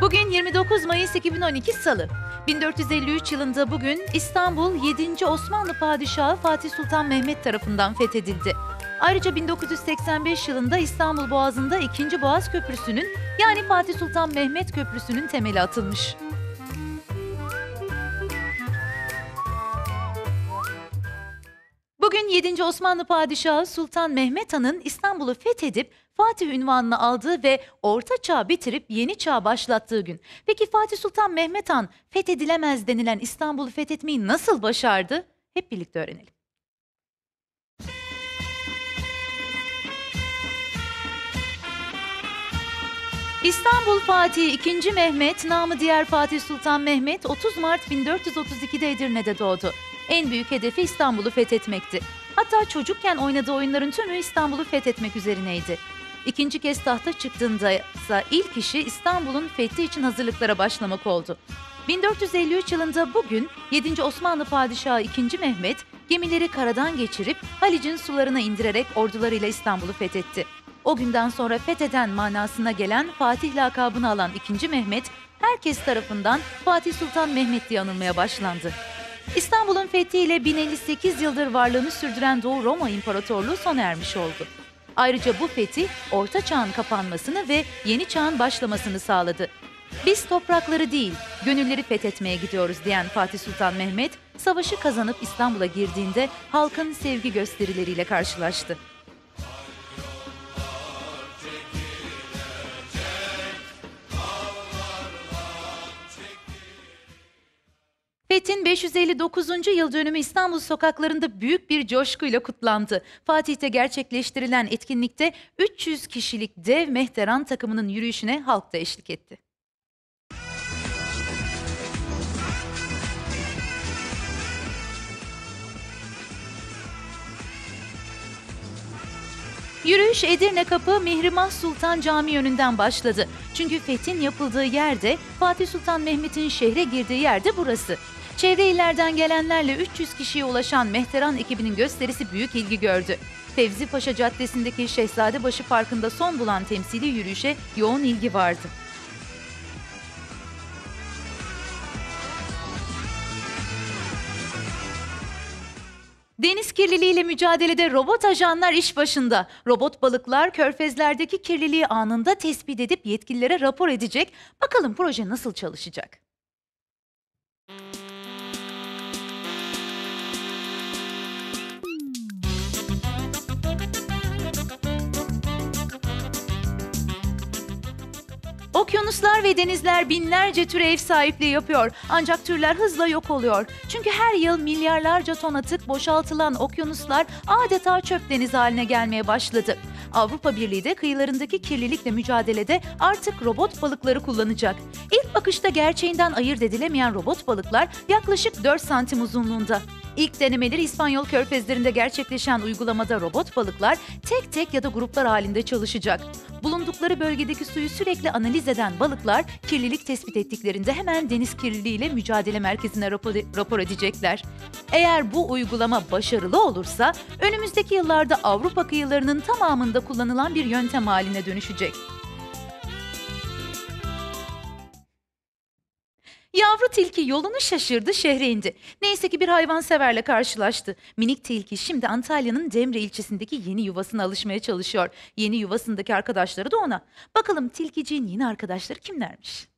Bugün 29 Mayıs 2012 Salı. 1453 yılında bugün İstanbul 7. Osmanlı Padişahı Fatih Sultan Mehmet tarafından fethedildi. Ayrıca 1985 yılında İstanbul Boğazı'nda 2. Boğaz Köprüsü'nün yani Fatih Sultan Mehmet Köprüsü'nün temeli atılmış. Bugün 7. Osmanlı Padişahı Sultan Mehmet Han'ın İstanbul'u fethedip Fatih ünvanını aldığı ve Orta Çağ bitirip Yeni Çağ başlattığı gün. Peki Fatih Sultan Mehmet Han fethedilemez denilen İstanbul'u fethetmeyi nasıl başardı? Hep birlikte öğrenelim. İstanbul Fatih 2. Mehmet, namı diğer Fatih Sultan Mehmet 30 Mart 1432'de Edirne'de doğdu. En büyük hedefi İstanbul'u fethetmekti. Hatta çocukken oynadığı oyunların tümü İstanbul'u fethetmek üzerineydi. İkinci kez tahta çıktığında ise ilk işi İstanbul'un fethi için hazırlıklara başlamak oldu. 1453 yılında bugün 7. Osmanlı Padişahı 2. Mehmet gemileri karadan geçirip Halic'in sularına indirerek ordularıyla İstanbul'u fethetti. O günden sonra fetheden manasına gelen Fatih lakabını alan 2. Mehmet herkes tarafından Fatih Sultan Mehmet diye anılmaya başlandı. İstanbul'un fethiyle 1058 yıldır varlığını sürdüren Doğu Roma İmparatorluğu sona ermiş oldu. Ayrıca bu fethi Orta Çağ'ın kapanmasını ve Yeni Çağ'ın başlamasını sağladı. Biz toprakları değil, gönülleri fethetmeye gidiyoruz diyen Fatih Sultan Mehmet, savaşı kazanıp İstanbul'a girdiğinde halkın sevgi gösterileriyle karşılaştı. Fethin 559. yıl dönümü İstanbul sokaklarında büyük bir coşkuyla kutlandı. Fatih'te gerçekleştirilen etkinlikte 300 kişilik dev mehteran takımının yürüyüşüne halk da eşlik etti. Yürüyüş Edirne Kapı Mihrimah Sultan Camii yönünden başladı. Çünkü fethin yapıldığı yerde Fatih Sultan Mehmet'in şehre girdiği yerde burası. Çevre illerden gelenlerle 300 kişiye ulaşan Mehteran ekibinin gösterisi büyük ilgi gördü. Fevzi Paşa Caddesi'ndeki Şehzadebaşı Parkı'nda son bulan temsili yürüyüşe yoğun ilgi vardı. Deniz kirliliğiyle mücadelede robot ajanlar iş başında. Robot balıklar körfezlerdeki kirliliği anında tespit edip yetkililere rapor edecek. Bakalım proje nasıl çalışacak? Okyanuslar ve denizler binlerce türe ev sahipliği yapıyor. Ancak türler hızla yok oluyor. Çünkü her yıl milyarlarca ton atık boşaltılan okyanuslar adeta çöp deniz haline gelmeye başladı. Avrupa Birliği de kıyılarındaki kirlilikle mücadelede artık robot balıkları kullanacak. İlk bakışta gerçeğinden ayırt edilemeyen robot balıklar yaklaşık 4 santim uzunluğunda. İlk denemeleri İspanyol körfezlerinde gerçekleşen uygulamada robot balıklar tek tek ya da gruplar halinde çalışacak. Bulundukları bölgedeki suyu sürekli analiz eden balıklar kirlilik tespit ettiklerinde hemen deniz kirliliğiyle mücadele merkezine rapor, edecekler. Eğer bu uygulama başarılı olursa önümüzdeki yıllarda Avrupa kıyılarının tamamında kullanılan bir yöntem haline dönüşecek. Yavru tilki yolunu şaşırdı, şehre indi. Neyse ki bir hayvanseverle karşılaştı. Minik tilki şimdi Antalya'nın Demre ilçesindeki yeni yuvasına alışmaya çalışıyor. Yeni yuvasındaki arkadaşları da ona. Bakalım tilkiciğin yeni arkadaşları kimlermiş?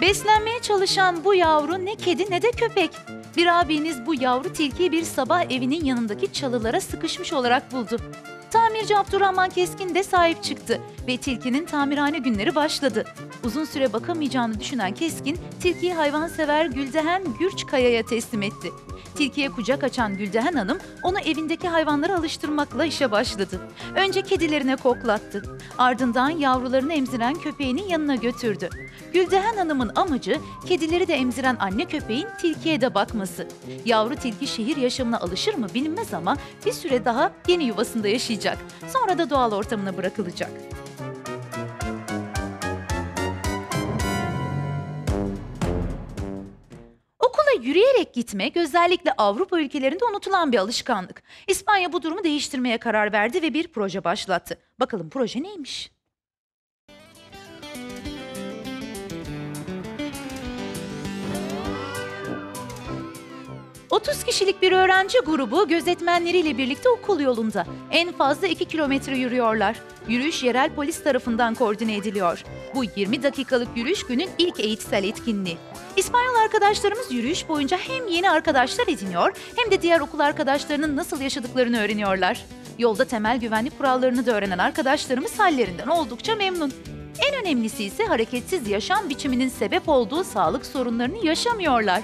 Beslenmeye çalışan bu yavru ne kedi ne de köpek. Bir abiniz bu yavru tilkiyi bir sabah evinin yanındaki çalılara sıkışmış olarak buldu. Tamirci Abdurrahman Keskin de sahip çıktı ve tilkinin tamirhane günleri başladı. Uzun süre bakamayacağını düşünen Keskin, tilkiyi hayvansever Güldehen Gürçkaya'ya teslim etti. Tilkiye kucak açan Güldehen Hanım onu evindeki hayvanlara alıştırmakla işe başladı. Önce kedilerine koklattı. Ardından yavrularını emziren köpeğinin yanına götürdü. Güldehen Hanım'ın amacı kedileri de emziren anne köpeğin tilkiye de bakması. Yavru tilki şehir yaşamına alışır mı bilinmez ama bir süre daha yeni yuvasında yaşayacak. Sonra da doğal ortamına bırakılacak. Yürüyerek gitmek özellikle Avrupa ülkelerinde unutulan bir alışkanlık. İspanya bu durumu değiştirmeye karar verdi ve bir proje başlattı. Bakalım proje neymiş? ...30 kişilik bir öğrenci grubu gözetmenleriyle birlikte okul yolunda. En fazla 2 kilometre yürüyorlar. Yürüyüş yerel polis tarafından koordine ediliyor. Bu 20 dakikalık yürüyüş günün ilk eğitsel etkinliği. İspanyol arkadaşlarımız yürüyüş boyunca hem yeni arkadaşlar ediniyor hem de diğer okul arkadaşlarının nasıl yaşadıklarını öğreniyorlar. Yolda temel güvenlik kurallarını da öğrenen arkadaşlarımız hallerinden oldukça memnun. En önemlisi ise hareketsiz yaşam biçiminin sebep olduğu sağlık sorunlarını yaşamıyorlar.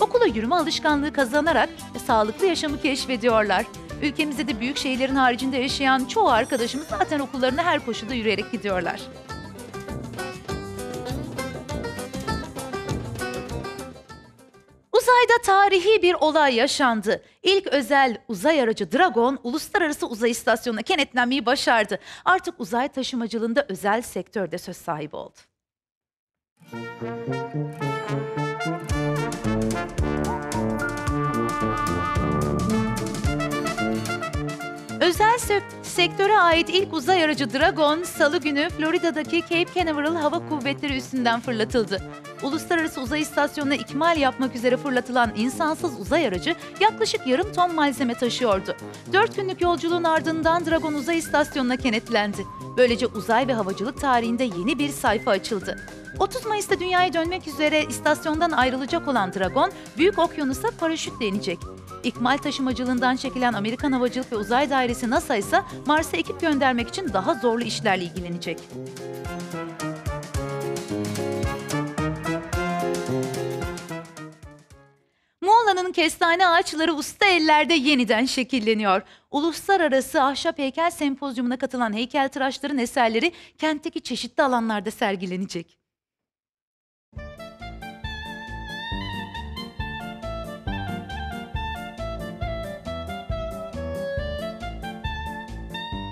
Okula yürüme alışkanlığı kazanarak sağlıklı yaşamı keşfediyorlar. Ülkemizde de büyük şehirlerin haricinde yaşayan çoğu arkadaşımız zaten okullarına her koşulda yürüyerek gidiyorlar. Uzayda tarihi bir olay yaşandı. İlk özel uzay aracı Dragon uluslararası uzay istasyonuna kenetlenmeyi başardı. Artık uzay taşımacılığında özel sektörde söz sahibi oldu. Özel sektöre ait ilk uzay aracı Dragon, salı günü Florida'daki Cape Canaveral Hava Kuvvetleri üstünden fırlatıldı. Uluslararası Uzay İstasyonu'na ikmal yapmak üzere fırlatılan insansız uzay aracı yaklaşık yarım ton malzeme taşıyordu. Dört günlük yolculuğun ardından Dragon Uzay İstasyonu'na kenetlendi. Böylece uzay ve havacılık tarihinde yeni bir sayfa açıldı. 30 Mayıs'ta dünyaya dönmek üzere istasyondan ayrılacak olan Dragon, Büyük Okyanus'a paraşütle inecek. İkmal taşımacılığından çekilen Amerikan Havacılık ve Uzay Dairesi NASA ise Mars'a ekip göndermek için daha zorlu işlerle ilgilenecek. Muğla'nın kestane ağaçları usta ellerde yeniden şekilleniyor. Uluslararası Ahşap Heykel Sempozyumuna katılan heykeltıraşların eserleri kentteki çeşitli alanlarda sergilenecek.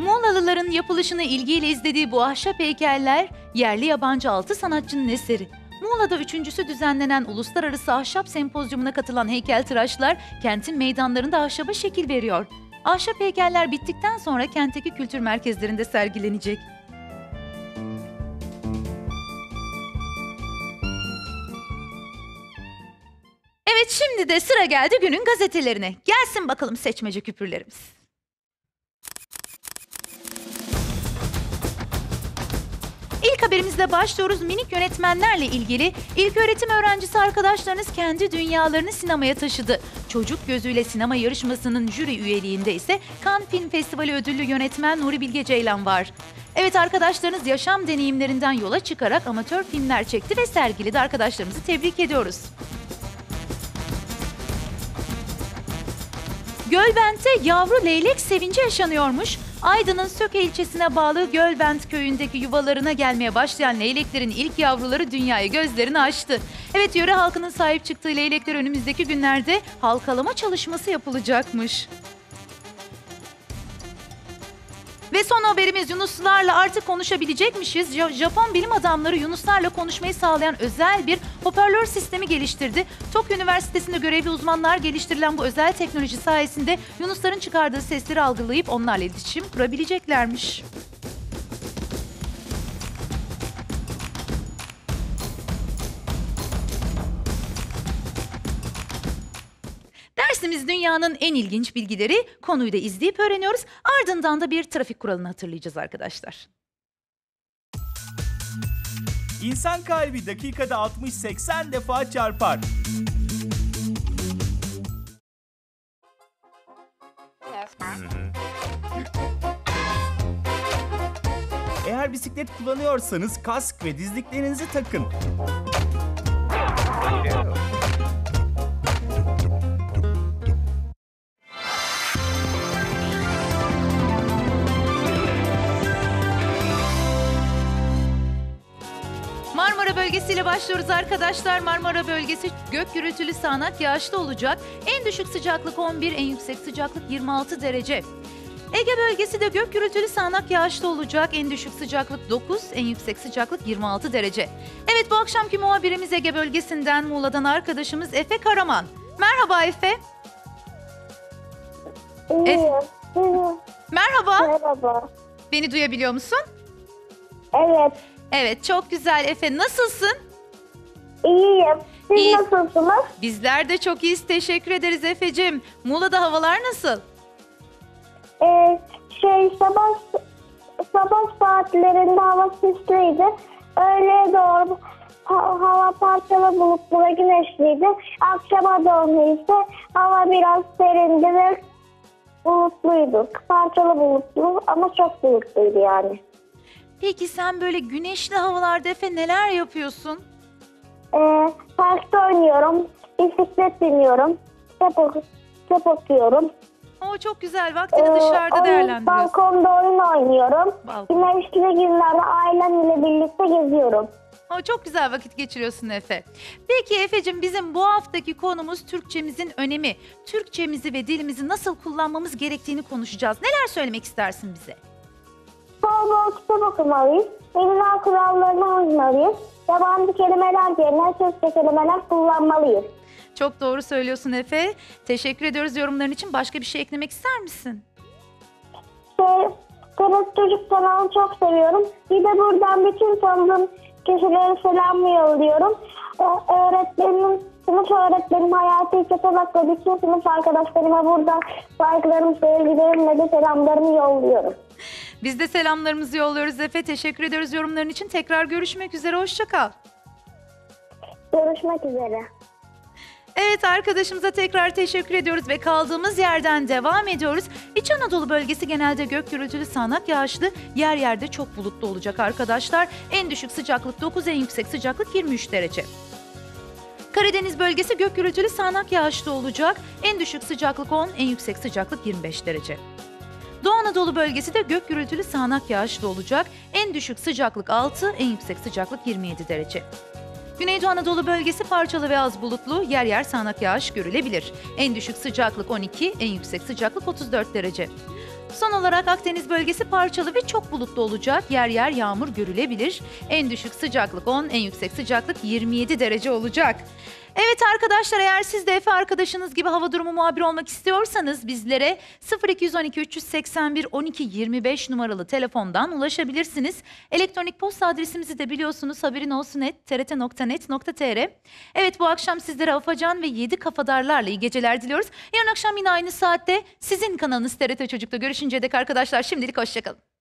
Muğlalıların yapılışını ilgiyle izlediği bu ahşap heykeller yerli yabancı altı sanatçının eseri. Muğla'da üçüncüsü düzenlenen Uluslararası Ahşap Sempozyumuna katılan heykeltıraşlar kentin meydanlarında ahşaba şekil veriyor. Ahşap heykeller bittikten sonra kentteki kültür merkezlerinde sergilenecek. Evet şimdi de sıra geldi günün gazetelerine. Gelsin bakalım seçmece küpürlerimiz. İlk haberimizle başlıyoruz. Minik yönetmenlerle ilgili ilk öğretim öğrencisi arkadaşlarınız kendi dünyalarını sinemaya taşıdı. Çocuk Gözüyle Sinema Yarışması'nın jüri üyeliğinde ise Cannes Film Festivali ödüllü yönetmen Nuri Bilge Ceylan var. Evet arkadaşlarınız yaşam deneyimlerinden yola çıkarak amatör filmler çekti ve sergiledi. Arkadaşlarımızı tebrik ediyoruz. Gölbent'te yavru leylek sevinci yaşanıyormuş. Aydın'ın Söke ilçesine bağlı Gölbent köyündeki yuvalarına gelmeye başlayan leyleklerin ilk yavruları dünyaya gözlerini açtı. Evet yöre halkının sahip çıktığı leylekler önümüzdeki günlerde halkalama çalışması yapılacakmış. Ve son haberimiz Yunuslarla artık konuşabilecekmişiz. Ja- Japon bilim adamları Yunuslarla konuşmayı sağlayan özel bir hoparlör sistemi geliştirdi. Tokyo Üniversitesi'nde görevli uzmanlar geliştirilen bu özel teknoloji sayesinde Yunusların çıkardığı sesleri algılayıp onlarla iletişim kurabileceklermiş. Dünyanın en ilginç bilgileri. Konuyu da izleyip öğreniyoruz. Ardından da bir trafik kuralını hatırlayacağız arkadaşlar. İnsan kalbi dakikada 60-80 defa çarpar. Eğer bisiklet kullanıyorsanız kask ve dizliklerinizi takın. Marmara bölgesiyle başlıyoruz arkadaşlar. Marmara bölgesi gök gürültülü sağanak yağışlı olacak. En düşük sıcaklık 11, en yüksek sıcaklık 26 derece. Ege bölgesi de gök gürültülü sağanak yağışlı olacak. En düşük sıcaklık 9, en yüksek sıcaklık 26 derece. Evet bu akşamki muhabirimiz Ege bölgesinden Muğla'dan arkadaşımız Efe Karaman. Merhaba Efe. İyiyim. Hı, Merhaba. Merhaba. Beni duyabiliyor musun? Evet, Evet çok güzel Efe. Nasılsın? iyiyim. Siz İyi. nasılsınız? Bizler de çok iyiyiz. Teşekkür ederiz Efe'cim. Muğla'da havalar nasıl? Ee, şey sabah sabah saatlerinde hava sisliydi. Öğleye doğru ha- hava parçalı bulutlu ve güneşliydi. Akşama doğru ise hava biraz serindi ve bulutluydu. Parçalı bulutlu ama çok bulutluydu yani. Peki sen böyle güneşli havalarda Efe neler yapıyorsun? Ee, parkta oynuyorum, bisiklet biniyorum, kitap, oku- kitap okuyorum. O çok güzel. Vaktini Ee, dışarıda oyun- değerlendiriyorsun. Balkonda oyun oynuyorum. Balkon. Güneşli günlerde ailemle birlikte geziyorum. O çok güzel vakit geçiriyorsun Efe. Peki Efe'cim bizim bu haftaki konumuz Türkçemizin önemi. Türkçemizi ve dilimizi nasıl kullanmamız gerektiğini konuşacağız. Neler söylemek istersin bize? Bol bol kitap okumalıyız. Elinden kurallarına uymalıyız. Yabancı kelimeler yerine Türkçe kelimeler kullanmalıyız. Çok doğru söylüyorsun Efe. Teşekkür ediyoruz yorumların için. Başka bir şey eklemek ister misin? Şey, TRT Çocuk kanalını çok seviyorum. Bir de buradan bütün tanıdığım kişilere selam yolluyorum. Ee, öğretmenim, sınıf öğretmenim Hayati İçetelak'la bütün sınıf arkadaşlarıma buradan saygılarımı, sevgilerimle de selamlarımı yolluyorum. Biz de selamlarımızı yolluyoruz Efe. Teşekkür ediyoruz yorumların için. Tekrar görüşmek üzere. Hoşça kal. Görüşmek üzere. Evet arkadaşımıza tekrar teşekkür ediyoruz ve kaldığımız yerden devam ediyoruz. İç Anadolu bölgesi genelde gök gürültülü sağanak yağışlı, yer yerde çok bulutlu olacak arkadaşlar. En düşük sıcaklık 9, en yüksek sıcaklık 23 derece. Karadeniz bölgesi gök gürültülü sağanak yağışlı olacak. En düşük sıcaklık 10, en yüksek sıcaklık 25 derece. Doğu Anadolu bölgesi de gök gürültülü sağanak yağışlı olacak. En düşük sıcaklık 6, en yüksek sıcaklık 27 derece. Güneydoğu Anadolu bölgesi parçalı ve az bulutlu, yer yer sağanak yağış görülebilir. En düşük sıcaklık 12, en yüksek sıcaklık 34 derece. Son olarak Akdeniz bölgesi parçalı ve çok bulutlu olacak. Yer yer yağmur görülebilir. En düşük sıcaklık 10, en yüksek sıcaklık 27 derece olacak. Evet arkadaşlar eğer siz de Efe arkadaşınız gibi hava durumu muhabiri olmak istiyorsanız bizlere 0212 381 12 25 numaralı telefondan ulaşabilirsiniz. Elektronik posta adresimizi de biliyorsunuz haberin olsun et trt.net.tr. Evet bu akşam sizlere Afacan ve 7 kafadarlarla iyi geceler diliyoruz. Yarın akşam yine aynı saatte sizin kanalınız TRT Çocuk'ta görüşünceye dek arkadaşlar şimdilik hoşçakalın.